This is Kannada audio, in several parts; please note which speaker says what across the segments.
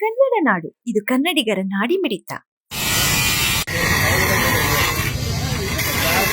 Speaker 1: ಕನ್ನಡ ನಾಡು. ಇದು ಕನ್ನಡಿಗರ ನಾಡಿ ಮಿಡಿತ.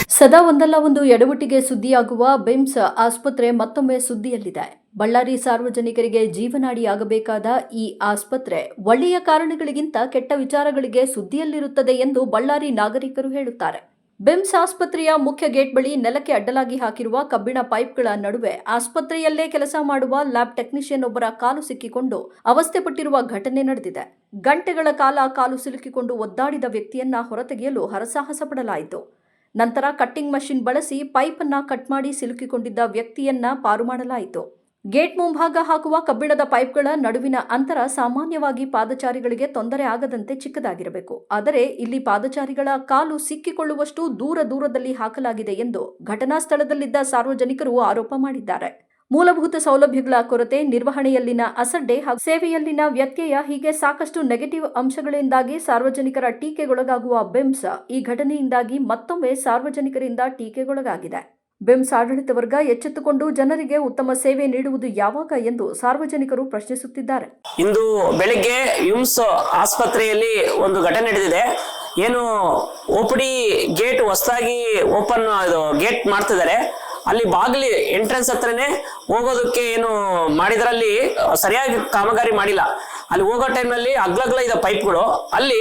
Speaker 2: ಸದಾ ಒಂದಲ್ಲ ಒಂದು ಎಡವಟ್ಟಿಗೆ ಸುದ್ದಿಯಾಗುವ ಬಿಮ್ಸ್ ಆಸ್ಪತ್ರೆ ಮತ್ತೊಮ್ಮೆ ಸುದ್ದಿಯಲ್ಲಿದೆ. ಬಳ್ಳಾರಿ ಸಾರ್ವಜನಿಕರಿಗೆ ಜೀವನಾಡಿಯಾಗಬೇಕಾದ ಈ ಆಸ್ಪತ್ರೆ ಒಳ್ಳೆಯ ಕಾರಣಗಳಿಗಿಂತ ಕೆಟ್ಟ ವಿಚಾರಗಳಿಗೆ ಸುದ್ದಿಯಲ್ಲಿರುತ್ತದೆ ಎಂದು ಬಳ್ಳಾರಿ ನಾಗರಿಕರು ಹೇಳುತ್ತಾರೆ. ಬಿಮ್ಸ್ ಆಸ್ಪತ್ರೆಯ ಮುಖ್ಯ ಗೇಟ್ ಬಳಿ ನೆಲಕ್ಕೆ ಅಡ್ಡಲಾಗಿ ಹಾಕಿರುವ ಕಬ್ಬಿಣ ಪೈಪ್ಗಳ ನಡುವೆ ಆಸ್ಪತ್ರೆಯಲ್ಲೇ ಕೆಲಸ ಮಾಡುವ ಲ್ಯಾಬ್ ಟೆಕ್ನಿಷಿಯನ್ ಒಬ್ಬರ ಕಾಲು ಸಿಕ್ಕಿಕೊಂಡು ಅವಸ್ಥೆಪಟ್ಟಿರುವ ಘಟನೆ ನಡೆದಿದೆ. ಗಂಟೆಗಳ ಕಾಲ ಕಾಲು ಸಿಲುಕಿಕೊಂಡು ಒದ್ದಾಡಿದ ವ್ಯಕ್ತಿಯನ್ನ ಹೊರತೆಗೆಯಲು ಹರಸಾಹಸ ಪಡಲಾಯಿತು. ನಂತರ ಕಟ್ಟಿಂಗ್ ಮಷಿನ್ ಬಳಸಿ ಪೈಪ್ ಅನ್ನ ಕಟ್ ಮಾಡಿ ಸಿಲುಕಿಕೊಂಡಿದ್ದ ವ್ಯಕ್ತಿಯನ್ನ ಪಾರು ಮಾಡಲಾಯಿತು. ಗೇಟ್ ಮುಂಭಾಗ ಹಾಕುವ ಕಬ್ಬಿಣದ ಪೈಪ್ಗಳ ನಡುವಿನ ಅಂತರ ಸಾಮಾನ್ಯವಾಗಿ ಪಾದಚಾರಿಗಳಿಗೆ ತೊಂದರೆ ಆಗದಂತೆ ಚಿಕ್ಕದಾಗಿರಬೇಕು. ಆದರೆ ಇಲ್ಲಿ ಪಾದಚಾರಿಗಳ ಕಾಲು ಸಿಕ್ಕಿಕೊಳ್ಳುವಷ್ಟು ದೂರ ದೂರದಲ್ಲಿ ಹಾಕಲಾಗಿದೆ ಎಂದು ಘಟನಾ ಸ್ಥಳದಲ್ಲಿದ್ದ ಸಾರ್ವಜನಿಕರು ಆರೋಪ ಮಾಡಿದ್ದಾರೆ. ಮೂಲಭೂತ ಸೌಲಭ್ಯಗಳ ಕೊರತೆ, ನಿರ್ವಹಣೆಯಲ್ಲಿನ ಅಸಡ್ಡೆ ಹಾಗೂ ಸೇವೆಯಲ್ಲಿನ ವ್ಯತ್ಯಯ ಹೀಗೆ ಸಾಕಷ್ಟು ನೆಗೆಟಿವ್ ಅಂಶಗಳಿಂದಾಗಿ ಸಾರ್ವಜನಿಕರ ಟೀಕೆಗೊಳಗಾಗುವ ಬೆಂಸ ಈ ಘಟನೆಯಿಂದಾಗಿ ಮತ್ತೊಮ್ಮೆ ಸಾರ್ವಜನಿಕರಿಂದ ಟೀಕೆಗೊಳಗಾಗಿದೆ. ಬಿಮ್ಸ್ ಆಡಳಿತ ವರ್ಗ ಎಚ್ಚೆತ್ತುಕೊಂಡು ಜನರಿಗೆ ಉತ್ತಮ ಸೇವೆ ನೀಡುವುದು ಯಾವಾಗ ಎಂದು ಸಾರ್ವಜನಿಕರು ಪ್ರಶ್ನಿಸುತ್ತಿದ್ದಾರೆ.
Speaker 3: ಇಂದು ಬೆಳಿಗ್ಗೆ ವಿಮ್ಸ್ ಆಸ್ಪತ್ರೆಯಲ್ಲಿ ಒಂದು ಘಟನೆ ನಡೆದಿದೆ. ಏನು ಓಪಡಿ ಗೇಟ್ ಹೊಸದಾಗಿ ಓಪನ್ ಗೇಟ್ ಮಾಡ್ತಿದ್ದಾರೆ. ಅಲ್ಲಿ ಬಾಗಿಲಿ ಎಂಟ್ರೆನ್ಸ್ ಹತ್ರನೇ ಹೋಗೋದಕ್ಕೆ ಏನು ಮಾಡಿದ್ರಲ್ಲಿ ಸರಿಯಾಗಿ ಕಾಮಗಾರಿ ಮಾಡಿಲ್ಲ. ಅಲ್ಲಿ ಹೋಗೋ ಟೈಮ್ನಲ್ಲಿ ಅಗ್ಲಗ್ಲ ಇದೆ ಪೈಪ್ಗಳು. ಅಲ್ಲಿ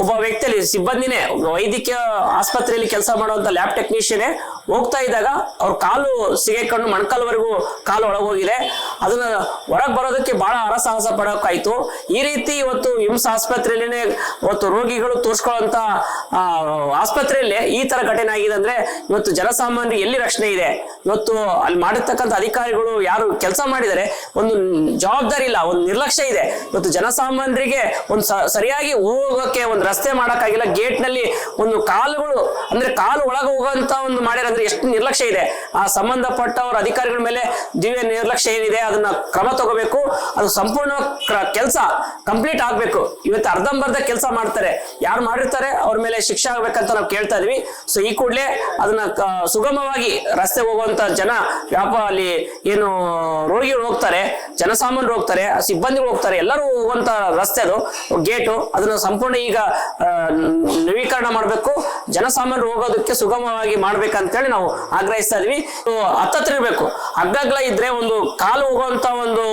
Speaker 3: ಒಬ್ಬ ವ್ಯಕ್ತಿಯಲ್ಲಿ ಸಿಬ್ಬಂದಿನೇ ವೈದ್ಯಕೀಯ ಆಸ್ಪತ್ರೆಯಲ್ಲಿ ಕೆಲಸ ಮಾಡುವಂತ ಲ್ಯಾಬ್ ಟೆಕ್ನಿಷಿಯನೇ ಹೋಗ್ತಾ ಇದ್ದಾಗ ಅವ್ರ ಕಾಲು ಸಿಗೈಕೊಂಡು ಮೊಣಕಾಲ್ವರೆಗೂ ಕಾಲು ಒಳಗೋಗಿದೆ. ಅದನ್ನ ಹೊರಗೆ ಬರೋದಕ್ಕೆ ಬಹಳ ಹರಸಾಹಸ ಪಡೋಕಾಯ್ತು ಈ ರೀತಿ ಇವತ್ತು ವಿಮ್ಸ್ ಆಸ್ಪತ್ರೆಯಲ್ಲಿನೇ ಇವತ್ತು ರೋಗಿಗಳು ತೋರಿಸ್ಕೊಳ್ಳುವಂತ ಆ, ಆಸ್ಪತ್ರೆಯಲ್ಲಿ ಈ ತರ ಘಟನೆ ಆಗಿದೆ ಅಂದ್ರೆ ಇವತ್ತು ಜನಸಾಮಾನ್ಯರಿಗೆ ಎಲ್ಲಿ ರಕ್ಷಣೆ ಇದೆ? ಇವತ್ತು ಅಲ್ಲಿ ಮಾಡಿರ್ತಕ್ಕಂಥ ಅಧಿಕಾರಿಗಳು ಯಾರು ಕೆಲಸ ಮಾಡಿದರೆ ಒಂದು ಜವಾಬ್ದಾರಿ ಇಲ್ಲ ಒಂದು ನಿರ್ಲಕ್ಷ್ಯ ಇದೆ. ಇವತ್ತು ಜನಸಾಮಾನ್ಯರಿಗೆ ಒಂದು ಸರಿಯಾಗಿ ಹೋಗೋಕೆ ಒಂದು ರಸ್ತೆ ಮಾಡಕ್ಕಾಗಿಲ್ಲ. ಗೇಟ್ನಲ್ಲಿ ಒಂದು ಕಾಲುಗಳು ಅಂದ್ರೆ ಕಾಲು ಒಳಗೆ ಹೋಗುವಂತ ಒಂದು ಮಾಡ್ಯಾರ ಅಂದ್ರೆ ಎಷ್ಟು ನಿರ್ಲಕ್ಷ್ಯ ಇದೆ? ಆ ಸಂಬಂಧಪಟ್ಟವರ ಅಧಿಕಾರಿಗಳ ಮೇಲೆ ದಿವ್ಯ ನಿರ್ಲಕ್ಷ್ಯ ಏನಿದೆ ಅದನ್ನ ಕ್ರಮ ತಗೋಬೇಕು. ಅದು ಸಂಪೂರ್ಣ ಕೆಲಸ ಕಂಪ್ಲೀಟ್ ಆಗ್ಬೇಕು. ಇವತ್ತು ಅರ್ಧಂಬರ್ಧ ಕೆಲಸ ಮಾಡ್ತಾರೆ. ಯಾರು ಮಾಡಿರ್ತಾರೆ? ಅವ್ರ ಮೇಲೆ ಶಿಕ್ಷೆ ಆಗ್ಬೇಕಂತ ನಾವು ಕೇಳ್ತಾ ಇದೀವಿ. ಸೊ ಈ ಕೂಡಲೇ ಅದನ್ನ ಸುಗಮವಾಗಿ ರಸ್ತೆ ಹೋಗುವಂತ ಜನ ವ್ಯಾಪಾರ ಅಲ್ಲಿ ಏನು ರೋಗಿಗಳು ಹೋಗ್ತಾರೆ, ಜನಸಾಮಾನ್ಯರು ಹೋಗ್ತಾರೆ, ಸಿಬ್ಬಂದಿಗಳು ಹೋಗ್ತಾರೆ, ಎಲ್ಲರೂ ಹೋಗುವಂತ ರಸ್ತೆ ಅದು, ಗೇಟು. ಅದನ್ನ ಸಂಪೂರ್ಣ ಈಗ ನವೀಕರಣ ಮಾಡಬೇಕು, ಜನಸಾಮಾನ್ಯರು ಹೋಗೋದಕ್ಕೆ ಸುಗಮವಾಗಿ ಮಾಡ್ಬೇಕಂತೇಳಿ ನಾವು ಆಗ್ರಹಿಸ್ತಾ ಇದೀವಿ. ಇರ್ಬೇಕು ಅಗ್ಗಗ್ಲ ಇದ್ರೆ ಒಂದು ಕಾಲು ಹೋಗುವಂತ ಒಂದು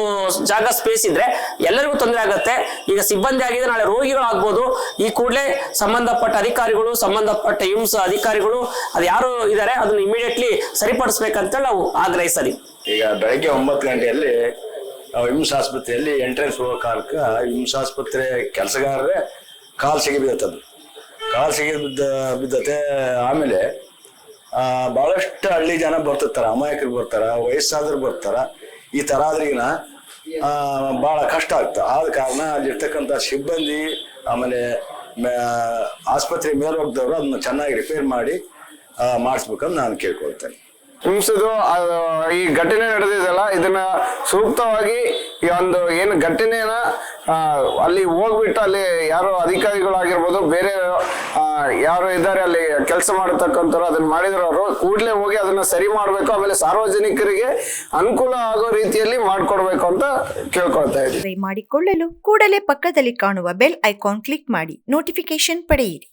Speaker 3: ಜಾಗ ಸ್ಪೇಸ್ ಇದ್ರೆ ಎಲ್ಲರಿಗೂ ತೊಂದರೆ ಆಗುತ್ತೆ. ಈಗ ಸಿಬ್ಬಂದಿ ಆಗಿದೆ ನಾಳೆ ರೋಗಿಗಳು ಆಗ್ಬೋದು ಈ ಕೂಡಲೇ ಸಂಬಂಧಪಟ್ಟ ಅಧಿಕಾರಿಗಳು, ಸಂಬಂಧಪಟ್ಟ ಹಿಂಸ ಅಧಿಕಾರಿಗಳು, ಅದು ಯಾರು ಇದ್ದಾರೆ ಅದನ್ನ ಇಮಿಡಿಯೇಟ್ಲಿ ಸರಿಪಡಿಸ್ಬೇಕಂತೇಳಿ ನಾವು ಆಗ್ರಹಿಸ್ತಾ
Speaker 4: ಈಗ ಬೆಳಗ್ಗೆ ಒಂಬತ್ತು ಗಂಟೆಯಲ್ಲಿ ವಿಮ್ಸ್ ಆಸ್ಪತ್ರೆಯಲ್ಲಿ ಎಂಟ್ರೆನ್ಸ್ ಹೋಗೋ ಕಾಲಕ್ಕೆ ವಿಮ್ಸ್ ಆಸ್ಪತ್ರೆ ಕೆಲಸಗಾರರೇ ಕಾಲ್ ಸಿಗಿ ಬಿದ್ದತ್ತದು ಕಾಲು ಸಿಗಿ ಬಿದ್ದ ಬಿದ್ದತೆ ಆಮೇಲೆ ಆ, ಭಾಳಷ್ಟು ಹಳ್ಳಿ ಜನ ಬರ್ತಿರ್ತಾರ ಅಮಾಯಕರು ಬರ್ತಾರ ವಯಸ್ಸಾದ್ರು ಬರ್ತಾರ. ಈ ತರ ಆದ್ರಿಗಿನ ಬಹಳ ಕಷ್ಟ ಆಗ್ತದೆ ಆದ ಕಾರಣ ಅಲ್ಲಿರ್ತಕ್ಕಂಥ ಸಿಬ್ಬಂದಿ ಆಮೇಲೆ ಆಸ್ಪತ್ರೆ ಮೇಲೋಗ್ದವ್ರು ಅದನ್ನ ಚೆನ್ನಾಗಿ ರಿಪೇರ್ ಮಾಡಿ ಮಾಡಿಸ್ಬೇಕಂತ ನಾನು ಕೇಳ್ಕೊಳ್ತೇನೆ.
Speaker 5: ಹಿಂಸದು ಈ ಘಟನೆ ನಡೆದಿದೆಯಲ್ಲ ಇದನ್ನ ಸೂಕ್ತವಾಗಿ ಈ ಒಂದು ಏನು ಘಟನೆನ ಅಲ್ಲಿ ಹೋಗ್ಬಿಟ್ಟು ಅಲ್ಲಿ ಯಾರು ಅಧಿಕಾರಿಗಳಾಗಿರ್ಬೋದು, ಬೇರೆ ಯಾರು ಇದ್ದಾರೆ, ಅಲ್ಲಿ ಕೆಲಸ ಮಾಡತಕ್ಕಂಥವ್ರು ಅದನ್ನ ಮಾಡಿದ್ರವರು ಕೂಡಲೇ ಹೋಗಿ ಅದನ್ನ ಸರಿ ಮಾಡಬೇಕು, ಆಮೇಲೆ ಸಾರ್ವಜನಿಕರಿಗೆ ಅನುಕೂಲ ಆಗೋ ರೀತಿಯಲ್ಲಿ ಮಾಡ್ಕೊಡ್ಬೇಕು ಅಂತ ಕೇಳ್ಕೊಳ್ತಾ ಇದ್ದೀವಿ
Speaker 1: ಮಾಡಿಕೊಳ್ಳಲು ಕೂಡಲೇ ಪಕ್ಕದಲ್ಲಿ ಕಾಣುವ ಬೆಲ್ ಐಕಾನ್ ಕ್ಲಿಕ್ ಮಾಡಿ ನೋಟಿಫಿಕೇಶನ್ ಪಡೆಯಿರಿ.